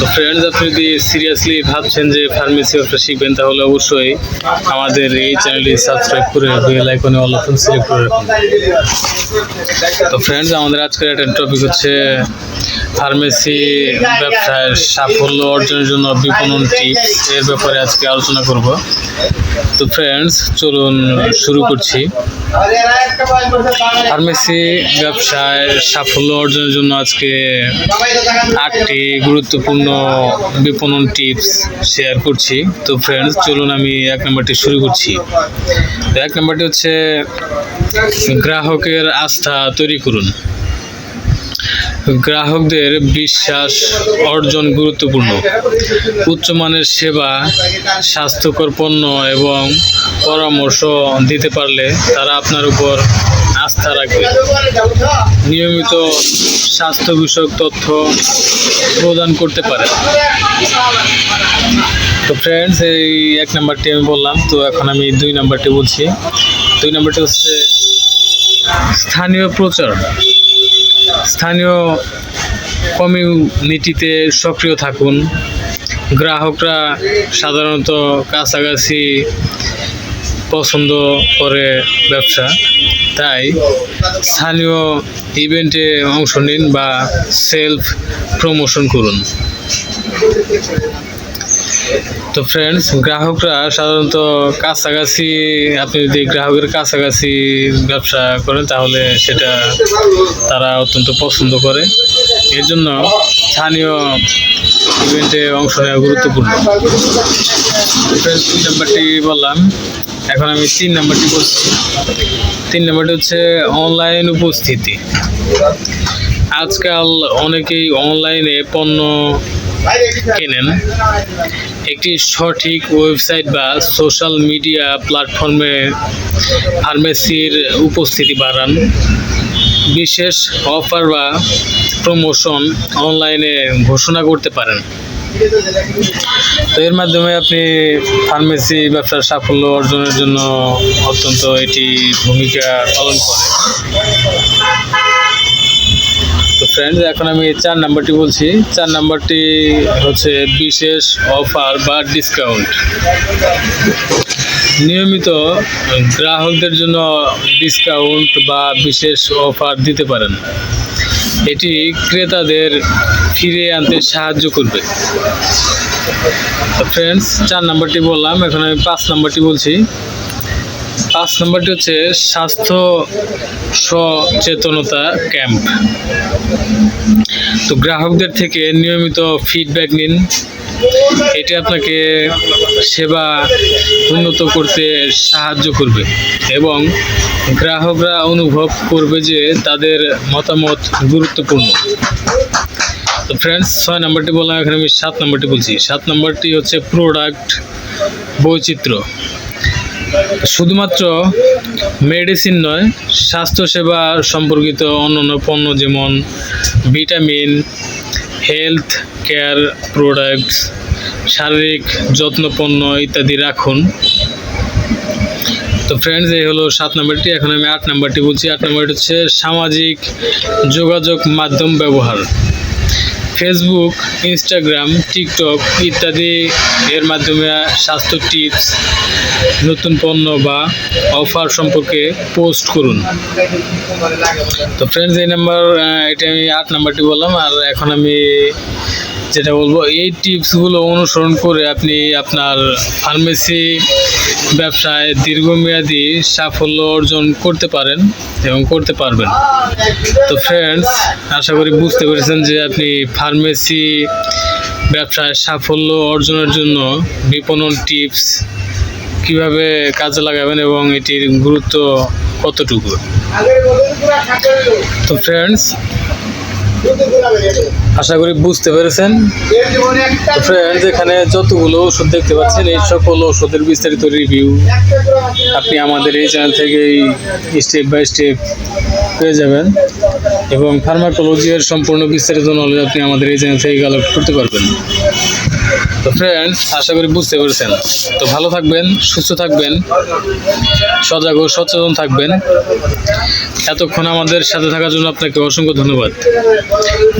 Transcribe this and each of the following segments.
তো ফ্রেন্ডস আপনি যদি সিরিয়াসলি ভাবছেন যে ফার্মেসি ব্যবসা শিখবেন, তাহলে অবশ্যই আমাদের এই চ্যানেলটি সাবস্ক্রাইব করে বেল আইকনে অল অপশন সিলেক্ট করে রাখুন তো ফ্রেন্ডস আমাদের আজকের একটা টপিক হচ্ছে ফার্মেসি ব্যবসায় সাফল্য অর্জনের জন্য বিপণন টিপস এর ব্যাপারে আজকে আলোচনা করব। তো ফ্রেন্ডস চলুন শুরু করছি। ফার্মেসি ব্যবসায় সাফল্য অর্জনের জন্য আজকে আটটি গুরুত্বপূর্ণ বিপণন টিপস শেয়ার করছি। তো ফ্রেন্ডস চলুন আমি এক নম্বরটি শুরু করছি। এক নম্বরটি হচ্ছে, গ্রাহকের আস্থা তৈরি করুন। গ্রাহকদের বিশ্বাস অর্জন গুরুত্বপূর্ণ। উচ্চমানের সেবা, স্বাস্থ্যকর পণ্য এবং পরামর্শ দিতে পারলে তারা আপনার উপর আস্থা রাখবে। নিয়মিত স্বাস্থ্য বিষয়ক তথ্য প্রদান করতে পারে। তো ফ্রেন্ডস এই এক নাম্বারটি আমি বললাম, তো এখন আমি দুই নাম্বারটি বলছি। দুই নাম্বারটি হচ্ছে স্থানীয় প্রচার। স্থানীয় কমিউনিটিতে সক্রিয় থাকুন। গ্রাহকরা সাধারণত কাছাকাছি পছন্দ করে ব্যবসা। তাই স্থানীয় ইভেন্টে অংশ নিন বা সেলফ প্রমোশন করুন। তো ফ্রেন্ডস গ্রাহকরা সাধারণত কাছাকাছি, আপনি যদি গ্রাহকের কাছাকাছি ব্যবসা করেন, তাহলে সেটা তারা অত্যন্ত পছন্দ করে। এর জন্য স্থানীয় ইভেন্টে অংশ নেওয়া গুরুত্বপূর্ণ। ফ্রেন্ডস দুই নাম্বারটি বললাম, এখন আমি তিন নাম্বারটি বলছি। তিন নাম্বারটি হচ্ছে অনলাইন উপস্থিতি। আজকাল অনেকেই অনলাইনে পণ্য কেনেন। একটি সঠিক ওয়েবসাইট বা সোশ্যাল মিডিয়া প্ল্যাটফর্মে ফার্মেসির উপস্থিতি বাড়ান। বিশেষ অফার বা প্রমোশন অনলাইনে ঘোষণা করতে পারেন। তো এর মাধ্যমে আপনি ফার্মেসি ব্যবসার সাফল্য অর্জনের জন্য অত্যন্ত এটি ভূমিকা পালন করে। তো ফ্রেন্ডস এখন আমি চার নাম্বারটি বলছি। চার নাম্বারটি হচ্ছে বিশেষ অফার বা ডিসকাউন্ট নিয়মিত গ্রাহকদের জন্য ডিসকাউন্ট বা বিশেষ অফার দিতে পারেন। এটি ক্রেতাদের ফিরে আনতে সাহায্য করবে। ফ্রেন্ডস চার নাম্বারটি বললাম, এখন আমি পাঁচ নাম্বারটি বলছি। পাঁচ নম্বরটি হচ্ছে স্বাস্থ্য সচেতনতা ক্যাম্প। তো গ্রাহকদের থেকে নিয়মিত ফিডব্যাক নিন। এটি আপনাকে সেবা উন্নত করতে সাহায্য করবে এবং গ্রাহকরা অনুভব করবে যে তাদের মতামত গুরুত্বপূর্ণ। তো ফ্রেন্ডস ছয় নম্বরটি বললাম, এখানে আমি সাত নম্বরটি বলছি। সাত নম্বরটি হচ্ছে প্রোডাক্ট বৈচিত্র্য। শুধুমাত্র মেডিসিন নয়, স্বাস্থ্যসেবা সম্পর্কিত অন্যান্য পণ্য যেমন ভিটামিন হেলথ কেয়ার প্রোডাক্টস শারীরিক যত্ন পণ্য ইত্যাদি রাখুন। তো ফ্রেন্ডস এই হলো সাত নম্বরটি। এখন আমি আট নম্বরটি বলছি। আট নম্বরটি হচ্ছে সামাজিক যোগাযোগ মাধ্যম ব্যবহার। ফেসবুক ইনস্টাগ্রাম টিকটক ইত্যাদি এর মাধ্যমে স্বাস্থ্য টিপস নতুন পণ্য বা অফার সম্পর্কে পোস্ট করুন। তো ফ্রেন্ডস এই নাম্বার এটা আমি আট নাম্বারটি বললাম, আর এখন আমি যেটা বলব, এই টিপসগুলো অনুসরণ করে আপনি আপনার ফার্মেসি ব্যবসায় দীর্ঘমেয়াদী সাফল্য অর্জন করতে পারেন এবং করতে পারবেন। তো ফ্রেন্ডস আশা করি বুঝতে পেরেছেন যে আপনি ফার্মেসি ব্যবসায় সাফল্য অর্জনের জন্য বিপণন টিপস কীভাবে কাজে লাগাবেন এবং এটির গুরুত্ব কতটুকু? তো ফ্রেন্ডস আশা করি বুঝতে পেরেছেন। ফ্রেন্ডস এখানে যতগুলো ওষুধ দেখতে পাচ্ছেন, এই সকল ওষুধের বিস্তারিত রিভিউ আপনি আমাদের এই চ্যানেল থেকেই স্টেপ বাই স্টেপ পেয়ে যাবেন। এবং ফার্মাকোলজির সম্পূর্ণ বিস্তারিত নলেজ আপনি আমাদের এই চ্যানেল থেকে কালেক্ট করতে পারবেন। তো ফ্রেন্ডস আশা করি বুঝতে পেরেছেন। তো ভালো থাকবেন, সুস্থ থাকবেন, সজাগ ও সচেতন থাকবেন। এতক্ষণ আমাদের সাথে থাকার জন্য আপনাকে অসংখ্য ধন্যবাদ।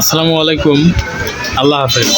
আসসালামু আলাইকুম, আল্লাহ হাফেজ।